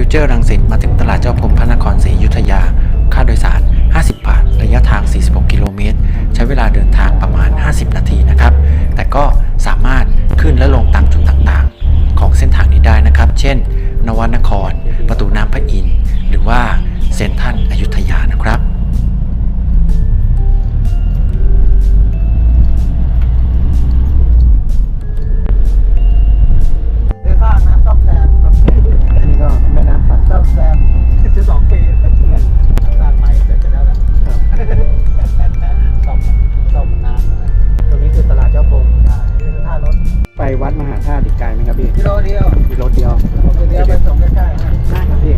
ฟิวเจอร์รังสิตมาถึงตลาดเจ้าพรมพระนครศรีอยุธยา ค่าโดยสาร 50 บาท ระยะทาง 46 กิโลเมตร ใช้เวลาเดินทางประมาณ 50 นาทีนะครับ แต่ก็สามารถขึ้นและลงตามจุดต่างๆ ของเส้นทางนี้ได้นะครับ เช่น นวนคร ประตูน้ำพระอินทร์ วัดมหาธาตุอีกไกลไหมครับพี่กิโลเดียวกิโลเดียวผมจะเลี้ยวไปส่งใกล้ๆให้ได้ครับพี่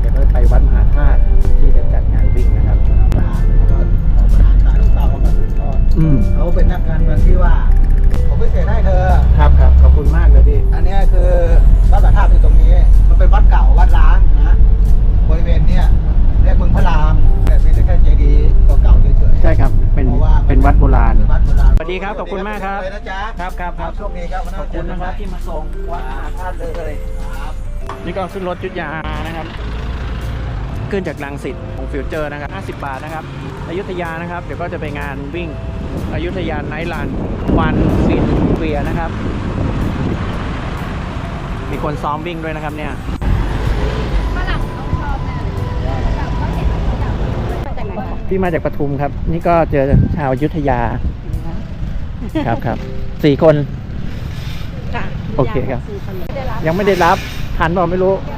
เดี๋ยวเราไปวัดมหาธาตุที่จะจัดงานวิ่งนะครับร้านแล้วก็ของประธานสายลูกเต่าเขาก็สืบทอดอืมเขาเป็นนักการเมืองที่ว่า ผมไม่เสียให้เธอ ว่าเป็นวัดโบราณเป็นวัดโบราณ สวัสดีครับ ขอบคุณมากครับ เลยนะจ๊ะครับครับครับ โชคดีครับวันหขน้าอบคุณนะครับที่มาส่งวัดมหาธาตุเลยครับนี่ก็ขึ้นรถยุทธยานะครับ ขึ้นจากลังสิตของฟิวเจอร์นะครับ50 บาทนะครับ อยุธยานะครับ เดี๋ยวก็จะไปงานวิ่งอยุธยาไนท์รันวันฟินเวียนะครับ มีคนซ้อมวิ่งด้วยนะครับเนี่ย พี่มาจากปทุมครับ นี่ก็เจอชาวอยุธยา ครับครับสี่คนค่ะโอเคครับไม่ได้รับ ยังไม่ได้รับทันเปล่าไม่รู้ยัง